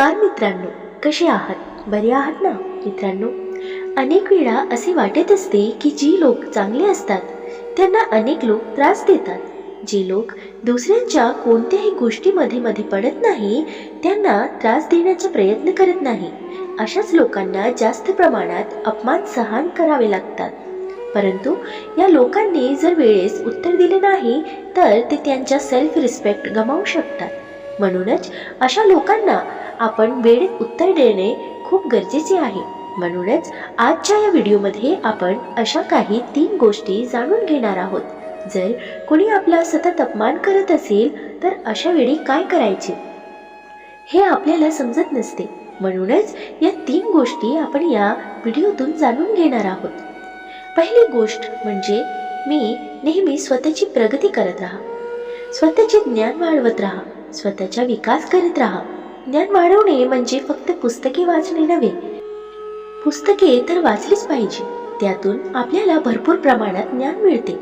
नमस्कार मित्रांनो कसे आहात? बरे आहात ना मित्रांनो? अनेक वेळा असे वाटत असते की जी लोक चांगले असतात त्यांना अनेक लोक त्रास देतात. जे लोक दुसऱ्यांच्या कोणत्याही गोष्टीमध्ये मध्ये पडत नाही त्यांना त्रास देण्याचा प्रयत्न करत नाही. अशाच लोकांना जास्त प्रमाणात अपमान सहन करावे लागतात. परंतु या लोकांनी जर वेळेस उत्तर दिले नाही तर ते त्यांच्या सेल्फ रिस्पेक्ट गमावू शकतात. म्हणूनच अशा लोकांना आपण वेळेत उत्तर देणे खूप गरजेचे आहे. म्हणूनच आजच्या या व्हिडिओमध्ये आपण अशा काही तीन गोष्टी जाणून घेणार आहोत. जर कोणी आपला सतत अपमान करत असेल तर अशा वेळी काय करायचे? हे आपल्याला समजत नसते. म्हणूनच या तीन गोष्टी आपण या व्हिडिओतून जाणून घेणार आहोत. पहिली गोष्ट म्हणजे मी नेहमी स्वतःची प्रगती करत राहा. स्वतःचे ज्ञान वाढवत राहा. स्वतःचा विकास करत राहा. ज्ञान वाढवणे म्हणजे फक्त पुस्तके वाचणे नव्हे. पुस्तके तर वाचलीच पाहिजे. त्यातून आपल्याला भरपूर प्रमाणात ज्ञान मिळते.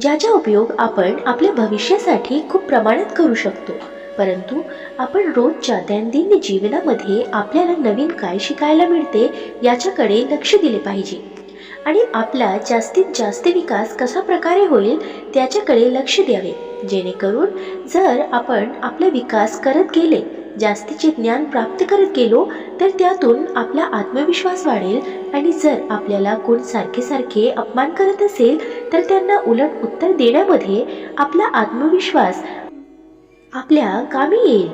ज्याचा उपयोग आपण आपल्या भविष्यासाठी खूप प्रमाणात करू शकतो. परंतु आपण रोजच्या दैनंदिन जीवनामध्ये आपल्याला नवीन काय शिकायला मिळते याच्याकडे लक्ष दिले पाहिजे. आणि आपला जास्तीत जास्त विकास कसा प्रकारे होईल त्याच्याकडे लक्ष द्यावे. जेणेकरून जर आपण आपला विकास करत गेले जास्तीचे ज्ञान प्राप्त करत गेलो तर त्यातून आपला आत्मविश्वास वाढेल आणि जर आपल्याला कोण सारखे सारखे अपमान करत असेल तर त्यांना उलट उत्तर देण्यामध्ये आपला आत्मविश्वास आपल्या कामी येईल.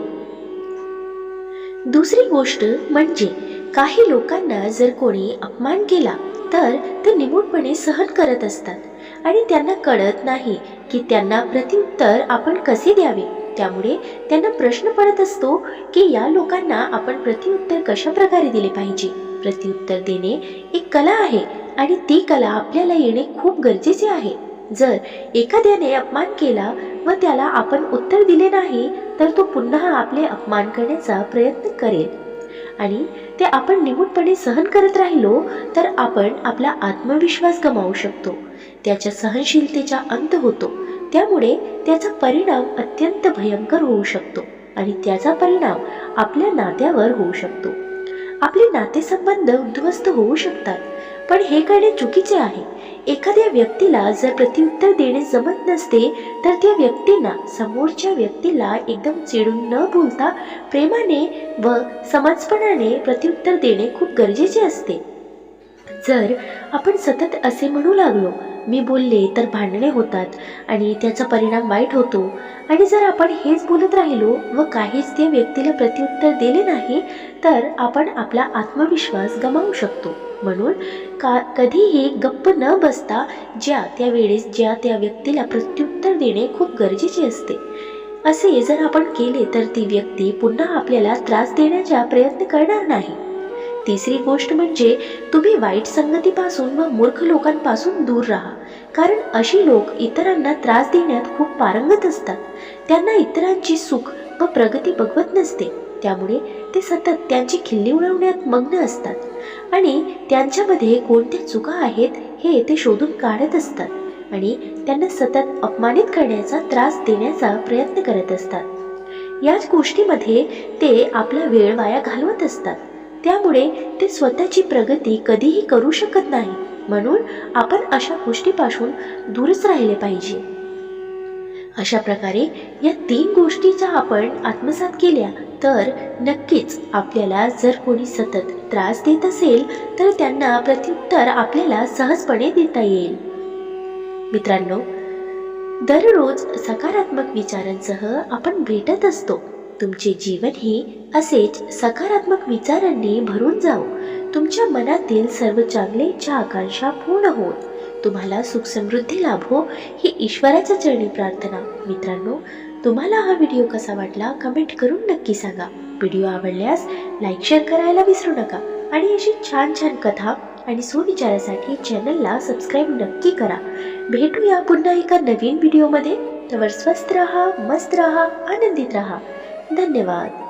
दुसरी गोष्ट म्हणजे काही लोकांना जर कोणी अपमान केला तर ते निमूटपणे सहन करत असतात. आणि त्यांना कळत नाही की त्यांना प्रत्युत्तर आपण कसे द्यावे. त्यामुळे त्यांना प्रश्न पडत असतो की या लोकांना आपण प्रत्युत्तर कशा प्रकारे दिले पाहिजे? प्रत्युत्तर देणे एक कला आहे आणि ती कला आपल्याला येणे खूप गरजेचे आहे. जर एखाद्याने अपमान केला व त्याला आपण उत्तर दिले नाही तर तो पुन्हा आपले अपमान करण्याचा प्रयत्न करेल. आणि ते आपण निमूटपणे सहन करत राहिलो तर आपण आपला आत्मविश्वास गमावू शकतो. त्याच्या सहनशीलतेचा अंत होतो. त्यामुळे त्याचा परिणाम अत्यंत भयंकर होऊ शकतो आणि त्याचा परिणाम आपल्या नात्यावर होऊ शकतो. आपले नातेसंबंध उद्ध्वस्त होऊ शकतात. पण हे करणे चुकीचे आहे. एखाद्या व्यक्तीला जर प्रत्युत्तर देणे जमत नसते तर त्या व्यक्तींना समोरच्या व्यक्तीला एकदम चिडून न बोलता प्रेमाने व समजपणाने प्रत्युत्तर देणे खूप गरजेचे असते. जर आपण सतत असे म्हणू लागलो मी बोलले तर भांडणे होतात आणि त्याचा परिणाम वाईट होतो. आणि जर आपण हेच बोलत राहिलो व काहीच त्या व्यक्तीला प्रत्युत्तर दिले नाही तर आपण आपला आत्मविश्वास गमावू शकतो. म्हणून का कधीही गप्प न बसता ज्या त्या वेळेस ज्या त्या व्यक्तीला प्रत्युत्तर देणे खूप गरजेचे असते. असे जर आपण केले तर ती व्यक्ती पुन्हा आपल्याला त्रास देण्याचा प्रयत्न करणार नाही. तिसरी गोष्ट म्हणजे तुम्ही वाईट संगतीपासून व मूर्ख लोकांपासून दूर राहा. कारण अशी लोक इतरांना त्रास देण्यात खूप पारंगत असतात. त्यांना इतरांची सुख व प्रगती बघवत नसते. त्यामुळे ते सतत त्यांची खिल्ली उडवण्यात मग्न असतात. आणि त्यांच्यामध्ये कोणत्या चुका आहेत हे ते शोधून काढत असतात. आणि त्यांना सतत अपमानित करण्याचा त्रास देण्याचा प्रयत्न करत असतात. याच गोष्टीमध्ये ते आपला वेळ वाया घालवत असतात. त्यामुळे ते स्वतःची प्रगती कधीही करू शकत नाही. म्हणून आपण अशा गोष्टीपासून दूरच राहिले पाहिजे. अशा प्रकारे या तीन गोष्टीचा आपण आत्मसात केल्या तर नक्कीच आपल्याला जर कोणी सतत त्रास देत असेल तर त्यांना प्रत्युत्तर आपल्याला सहजपणे देता येईल. मित्रांनो दररोज सकारात्मक विचारांसह आपण भेटत असतो. तुमचे जीवनही असेच सकारात्मक विचारांनी भरून जाऊ. तुमच्या मनातील सर्व चांगले इच्छा आकांक्षा पूर्ण होत तुम्हाला सुख समृद्धी लाभो ही ईश्वराच्या चरणी प्रार्थना. मित्रांनो तुम्हाला हा व्हिडिओ कसा वाटला कमेंट करून नक्की सांगा. व्हिडिओ आवडल्यास लाईक शेअर करायला विसरू नका आणि अशी छान छान कथा आणि सुविचारासाठी चॅनलला सबस्क्राईब नक्की करा. भेटूया पुन्हा एका नवीन व्हिडिओमध्ये. तर स्वस्त राहा मस्त रहा आनंदित रहा. धन्यवाद.